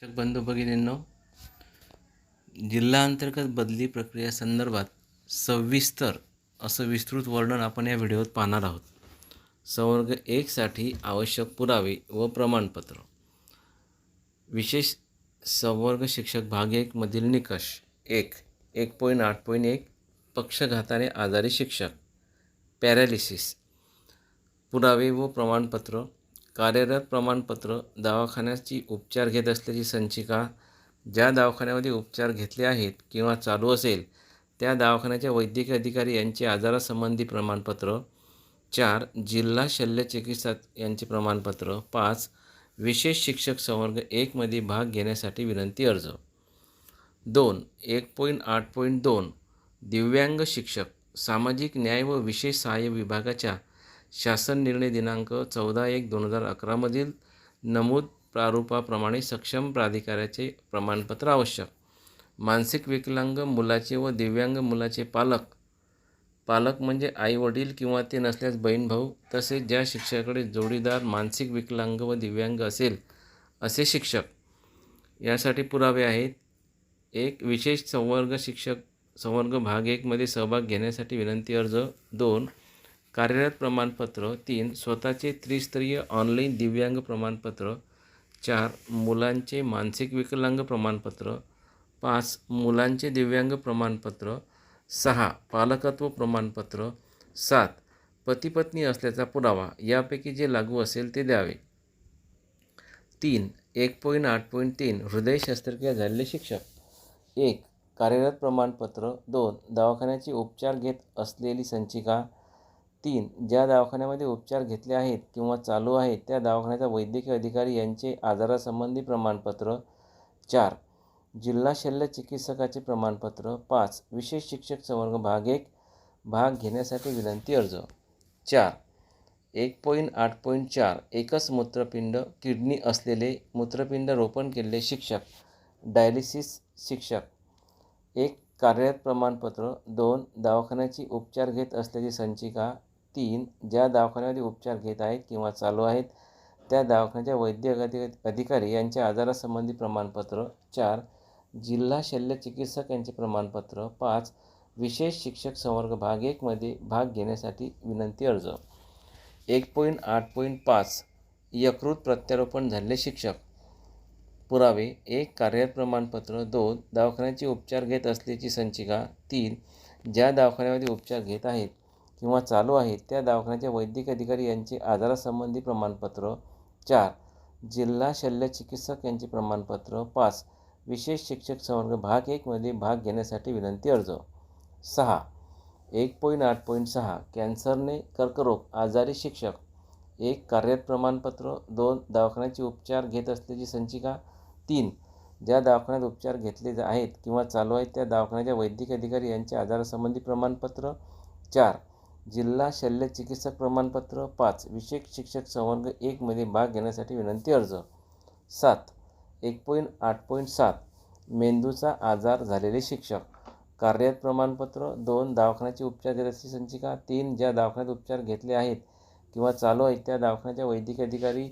शिक्षक बंधू भगिनींनो जिल्हाअंतर्गत बदली प्रक्रिया संदर्भात सविस्तर असं विस्तृत वर्णन आपण या व्हिडिओत पाहणार आहोत. संवर्ग एकसाठी आवश्यक पुरावे व प्रमाणपत्र. विशेष संवर्ग शिक्षक भाग एकमधील निकष एक एक पॉईंट आठ पॉईंट एक पक्षघाताने आजारी शिक्षक पॅरालिसिस. पुरावे व प्रमाणपत्र कार्यरत प्रमाणपत्र दवाखान्याची उपचार घेत असल्याची संचिका ज्या दवाखान्यामध्ये उपचार घेतले आहेत किंवा चालू असेल त्या दवाखान्याच्या वैद्यकीय अधिकारी यांचे आजारासंबंधी प्रमाणपत्र चार जिल्हा शल्यचिकित्सक यांचे प्रमाणपत्र पाच विशेष शिक्षक संवर्ग एकमध्ये भाग घेण्यासाठी विनंती अर्ज. दोन एक पॉईंट आठ पॉईंट दोन दिव्यांग शिक्षक सामाजिक न्याय व विशेष सहाय्य विभागाच्या शासन निर्णय दिनांक चौदा एक दोन हजार अकरामधील नमूद प्रारूपाप्रमाणे सक्षम प्राधिकाऱ्याचे प्रमाणपत्र आवश्यक. मानसिक विकलांग मुलाचे व दिव्यांग मुलाचे पालक. पालक म्हणजे आई वडील किंवा ते नसल्यास बहीण भाऊ तसेच ज्या शिक्षकाकडे जोडीदार मानसिक विकलांग व दिव्यांग असेल असे शिक्षक. यासाठी पुरावे आहेत. एक विशेष संवर्ग शिक्षक संवर्ग भाग एकमध्ये सहभाग घेण्यासाठी विनंती अर्ज. दोन कार्यरत प्रमाणपत्र तीन स्वतःचे त्रिस्तरीय ऑनलाईन दिव्यांग प्रमाणपत्र चार मुलांचे मानसिक विकलांग प्रमाणपत्र पाच मुलांचे दिव्यांग प्रमाणपत्र सहा पालकत्व प्रमाणपत्र सात पतीपत्नी असल्याचा पुरावा यापैकी जे लागू असेल ते द्यावे. तीन एक पॉईंट आठ पॉईंट तीन हृदय शस्त्रक्रिया झालेले शिक्षक. एक कार्यरत प्रमाणपत्र. दोन दवाखान्याची उपचार घेत असलेली संचिका. तीन ज्या दवाखान्यामध्ये उपचार घेतले आहेत किंवा चालू आहेत त्या दवाखान्याचा वैद्यकीय अधिकारी यांचे आजारासंबंधी प्रमाणपत्र. चार जिल्हा शल्य चिकित्सकाचे प्रमाणपत्र. पाच विशेष शिक्षक संवर्ग भाग एक भाग घेण्यासाठी विनंती अर्ज. चार एक पॉईंट आठ पॉईंट चार एकच मूत्रपिंड किडनी असलेले मूत्रपिंड रोपण केलेले शिक्षक. डायलिसिस शिक्षक. एक कार्यरत प्रमाणपत्र. दोन दवाखान्याची उपचार घेत असल्याची संचिका. तीन ज्या दवाखान्यामध्ये उपचार घेत आहेत किंवा चालू आहेत त्या दवाखान्याच्या वैद्यक अधि अधिकारी यांच्या आजारासंबंधी प्रमाणपत्र चार जिल्हा शल्य चिकित्सक यांचे प्रमाणपत्र पाच विशेष शिक्षक संवर्ग भाग एकमध्ये भाग घेण्यासाठी विनंती अर्ज. एक पॉईंट आठ पॉईंट पाच यकृत प्रत्यारोपण झालेले शिक्षक. पुरावे एक कार्यरत प्रमाणपत्र दोन दवाखान्याचे उपचार घेत असल्याची संचिका तीन ज्या दवाखान्यामध्ये उपचार घेत आहेत किंवा चालू आहेत त्या दवाखान्याच्या वैद्यकीय अधिकारी यांचे आजारासंबंधी प्रमाणपत्र. चार जिल्हा शल्य चिकित्सक यांचे प्रमाणपत्र. पाच विशेष शिक्षक संवर्ग भाग एकमध्ये भाग घेण्यासाठी विनंती अर्ज. सहा एक पॉईंट आठ पॉईंट सहा कॅन्सरने कर्करोग आजारी शिक्षक. एक कार्यरत प्रमाणपत्र. दोन दवाखान्याचे उपचार घेत असल्याची संचिका. तीन ज्या दवाखान्यात उपचार घेतले आहेत किंवा चालू आहेत त्या दवाखान्याच्या वैद्यकीय अधिकारी यांचे आजारासंबंधी प्रमाणपत्र. चार जिल्हा शल्य चिकित्सक प्रमाणपत्र पाच. विशेष शिक्षक संवर्ग एकमध्ये भाग घेण्यासाठी विनंती अर्ज. सात. एक पॉईंट आठ पॉईंट सात. मेंदूचा आजार झालेले शिक्षक. कार्यरत प्रमाणपत्र दोन. दवाखान्याचे उपचार घेत असलेली संचिका. तीन. ज्या दवाखान्यात उपचार घेतले आहेत किंवा चालू आहेत त्या दवाखान्याच्या वैद्यकीय अधिकारी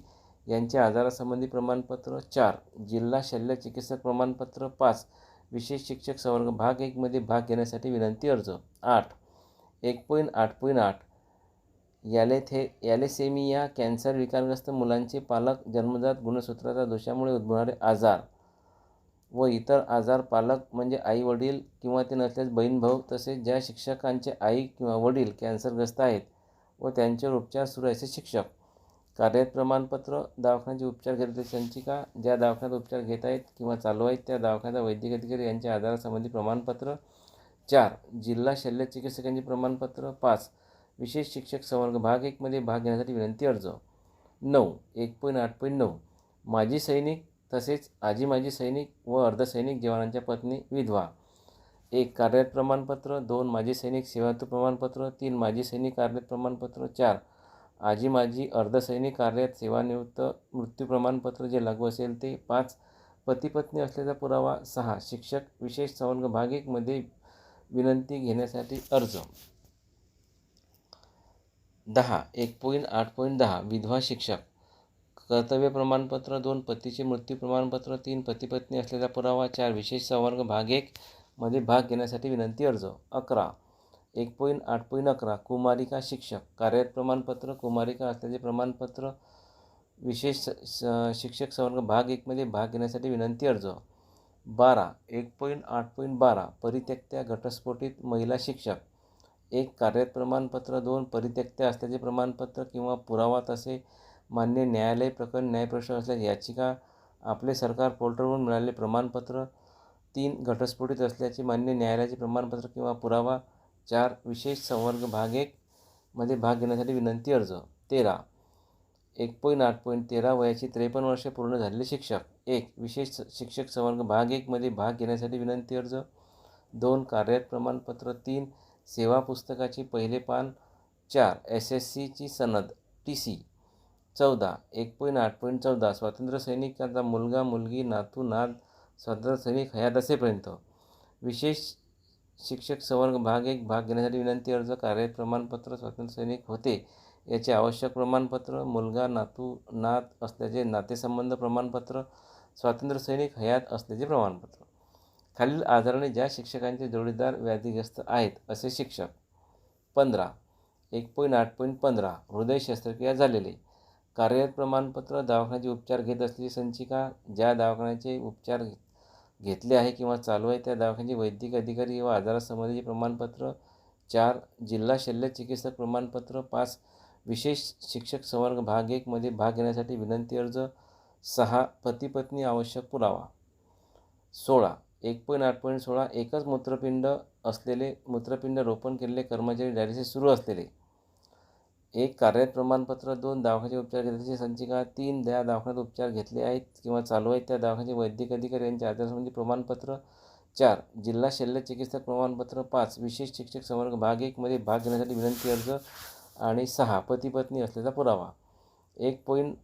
यांच्या आजारासंबंधी प्रमाणपत्र चार. जिल्हा शल्य चिकित्सक प्रमाणपत्र पाच. विशेष शिक्षक संवर्ग भाग एकमध्ये भाग घेण्यासाठी विनंती अर्ज. आठ. एक पॉईंट आठ पॉईंट आठ. यालेथे यालेसेमिया कॅन्सर विकारग्रस्त मुलांचे पालक जन्मजात गुणसूत्राच्या दोषामुळे उद्भवणारे आजार व इतर आजार पालक म्हणजे आई वडील किंवा ते नसल्यास बहीण भाऊ तसेच ज्या शिक्षकांचे आई किंवा वडील कॅन्सरग्रस्त आहेत व त्यांच्यावर उपचार सुरू असे शिक्षक. कार्यरत प्रमाणपत्र दवाखान्याचे उपचार घेत संचिका ज्या दवाखान्यात उपचार घेत आहेत किंवा चालू आहेत त्या दवाखान्याचा वैद्यकीय अधिकारी यांच्या आजारासंबंधी प्रमाणपत्र चार जिल्हा शल्य चिकित्सकांचे प्रमाणपत्र. पाच विशेष शिक्षक संवर्ग भाग एकमध्ये भाग घेण्यासाठी विनंती अर्ज. नऊ एक पॉईंट आठ पॉईंट नऊ. माजी सैनिक तसेच आजी माजी सैनिक व अर्धसैनिक जवानांच्या पत्नी विधवा. एक कार्यरत प्रमाणपत्र. दोन माजी सैनिक सेवातू प्रमाणपत्र. तीन माजी सैनिक कार्यरत प्रमाणपत्र. चार आजी माजी अर्धसैनिक कार्यरत सेवानिवृत्त मृत्यू प्रमाणपत्र जे लागू असेल ते. पाच पतीपत्नी असल्याचा पुरावा. सहा शिक्षक विशेष संवर्ग भाग एकमध्ये विनंती घेण्यासाठी अर्ज. दहा एक पॉईंट आठ पॉईंट दहा विधवा शिक्षक. कर्तव्य प्रमाणपत्र दोन पतीचे मृत्यू प्रमाणपत्र तीन पतीपत्नी असलेला पुरावा चार विशेष संवर्ग भाग एक मध्ये भाग घेण्यासाठी विनंती अर्ज. अकरा एक पॉईंट आठ पॉईंट अकरा कुमारिका शिक्षक. कार्यरत प्रमाणपत्र कुमारिका असल्याचे प्रमाणपत्र विशेष स- स- शिक्षक संवर्ग भाग एकमध्ये भाग घेण्यासाठी विनंती अर्ज. बारा एक पॉईंट आठ पॉईंट बारा परित्यक्त्या घटस्फोटित महिला शिक्षक. एक कार्यरत प्रमाणपत्र. दोन परित्यक्त्या असल्याचे प्रमाणपत्र किंवा पुरावा तसे मान्य न्यायालय प्रकरण न्यायप्रश्न असल्यास याचिका आपले सरकार पोर्टलवरून मिळालेले प्रमाणपत्र. तीन घटस्फोटित असल्याचे मान्य न्यायालयाचे प्रमाणपत्र किंवा पुरावा. चार विशेष संवर्ग भाग एक मध्ये भाग घेण्यासाठी विनंती अर्ज. तेरा एक पॉईंट आठ पॉईंट तेरा वयाची त्रेपन्न वर्षे पूर्ण झालेले शिक्षक. एक विशेष स- शिक्षक संवर्ग भाग एकमध्ये भाग घेण्यासाठी विनंती अर्ज. दोन कार्यरत प्रमाणपत्र. तीन सेवा पुस्तकाची पहिले पान. चार एस एस सीची सनद. T C. चौदा एक पॉईंट आठ पॉईंट चौदा. स्वातंत्र्य सैनिकांचा मुलगा मुलगी नातू नाद स्वातंत्र्य सैनिक हयात असेपर्यंत. विशेष शिक्षक संवर्ग भाग एक भाग घेण्यासाठी विनंती अर्ज. कार्यरत प्रमाणपत्र. स्वातंत्र्य सैनिक होते. याचे आवश्यक प्रमाणपत्र. मुलगा नातू नात असल्याचे नातेसंबंध प्रमाणपत्र. स्वातंत्र्य सैनिक हयात असल्याचे प्रमाणपत्र. खालील आधाराने ज्या शिक्षकांचे जोडीदार व्याधीग्रस्त आहेत असे शिक्षक. पंधरा. एक पॉईंट आठ पॉईंट पंधरा. हृदय शस्त्रक्रिया झालेले. कार्यरत प्रमाणपत्र दवाखान्याचे उपचार घेत असलेली संचिका ज्या दवाखान्याचे उपचार घेतले आहे किंवा चालू आहे त्या दवाखान्याचे वैद्यकीय अधिकारी व आजारासंबंधीचे प्रमाणपत्र. चार. जिल्हा शल्य चिकित्सक प्रमाणपत्र. पाच. विशेष शिक्षक संवर्ग भाग एकमध्ये भाग घेण्यासाठी विनंती अर्ज. सहा पतीपत्नी आवश्यक पुरावा. सोळा एक पॉईंट आठ पॉईंट सोळा एकच मूत्रपिंड असलेले मूत्रपिंड रोपण केलेले कर्मचारी डायलिसिस सुरू असलेले. एक कार्यरत प्रमाणपत्र दोन दवाखान्याचे उपचार घेतल्याची संचिका तीन द्या दवाखान्यात उपचार घेतले आहेत किंवा चालू आहेत. त्या दवाखान्याचे वैद्यकीय अधिकारी यांच्या आधारसंबंधी प्रमाणपत्र. चार जिल्हा शल्य चिकित्सक प्रमाणपत्र. पाच विशेष शिक्षक संवर्ग. भाग एकमध्ये भाग घेण्यासाठी विनंती अर्ज. आणि सहा पती पत्नी असल्याचा पुरावा. एक पॉईंट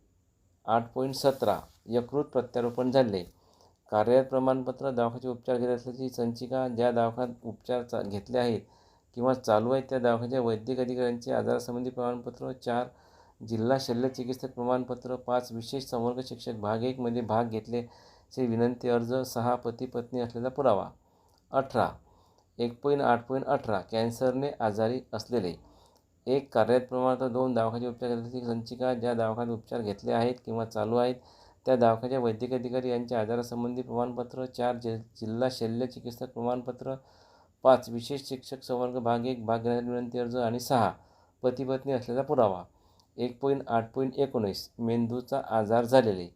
आठ पॉईंट सतरा यकृत प्रत्यारोपण झाले. कार्यरत प्रमाणपत्र दवाखान्याचे उपचार घेत असल्याची संचिका ज्या दवाखान्यात उपचार चा घेतले आहेत किंवा चालू आहेत त्या दवाखान्याच्या वैद्यक अधिकाऱ्यांचे आजारासंबंधी प्रमाणपत्र चार जिल्हा शल्य चिकित्सक प्रमाणपत्र पाच विशेष संवर्ग शिक्षक भाग एकमध्ये भाग घेतल्याचे विनंती अर्ज सहा पती पत्नी असलेला पुरावा. अठरा एक पॉईंट आठ पॉईंट अठरा कॅन्सरने आजारी असलेले. एक कार्यरत तर दोन दवाखान्याचे उपचार घेतल्याची संचिका ज्या दवाखान्यात उपचार घेतले आहेत किंवा चालू आहेत त्या दवाखान्याच्या वैद्यकीय अधिकारी यांच्या आजारासंबंधी प्रमाणपत्र चार जि जिल्हा शल्य चिकित्सक प्रमाणपत्र पाच विशेष शिक्षक संवर्ग भाग एक भाग घेण्यासाठी विनंती अर्ज आणि सहा पतीपत्नी असलेला पुरावा. एक पॉईंट आठ पॉईंट एकोणीस मेंदूचा आजार झालेले.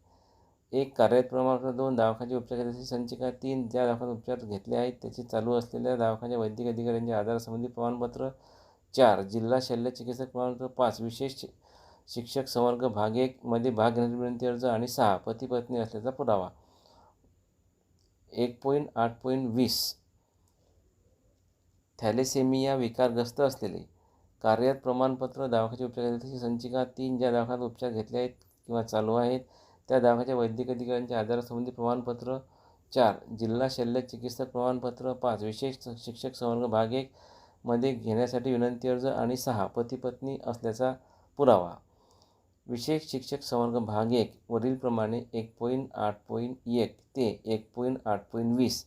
एक कार्यरत प्रमाणपत्र दोन दवाखान्याचे उपचार घेतल्याची संचिका तीन ज्या दवाखान्यात उपचार घेतले आहेत त्याचे चालू असलेल्या दवाखान्याच्या वैद्यकीय अधिकाऱ्यांच्या आजारासंबंधी प्रमाणपत्र चार जिल्हा शल्य चिकित्सक प्रमाणपत्र पाच विशेष शिक्षक संवर्ग भाग एकमध्ये भाग घेण्याची विनंती अर्ज आणि सहा पती पत्नी असल्याचा पुरावा. एक पॉईंट आठ पॉईंट वीस. थॅलेसेमिया विकारग्रस्त असलेले. कार्यरत प्रमाणपत्र दवाखान्याचे उपचार तशी संचिका तीन ज्या दवाखान्यात उपचार घेतले आहेत किंवा चालू आहेत त्या दवाखान्याच्या वैद्यकीय अधिकाऱ्यांच्या आजारासंबंधी प्रमाणपत्र. चार जिल्हा शल्य चिकित्सक प्रमाणपत्र. पाच विशेष शिक्षक संवर्ग भाग एक मध्ये घेण्यासाठी विनंती अर्ज आणि सहा पती पत्नी असल्याचा पुरावा. विशेष शिक्षक संवर्ग भाग एक वरीलप्रमाणे एक पॉईंट आठ पॉईंट एक ते एक पॉईंट आठ पॉईंट वीस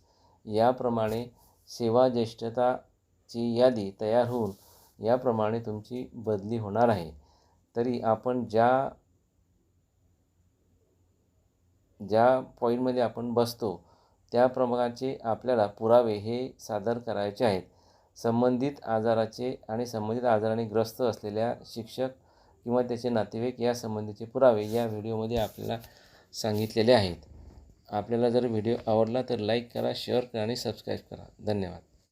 याप्रमाणे सेवा ज्येष्ठताची यादी तयार होऊन याप्रमाणे तुमची बदली होणार आहे. तरी आपण ज्या ज्या पॉईंटमध्ये आपण बसतो त्या प्रमाणाचे आपल्याला पुरावे हे सादर करायचे आहेत. संबंधित आजाराचे आणि संबंधित आजाराने ग्रस्त असलेल्या शिक्षक किंवा त्याचे नातेवाईक या संबंधीचे पुरावे या व्हिडिओमध्ये आपल्याला सांगितलेले आहेत. आपल्याला जर व्हिडिओ आवडला तर लाईक करा शेअर करा आणि सबस्क्राईब करा. धन्यवाद.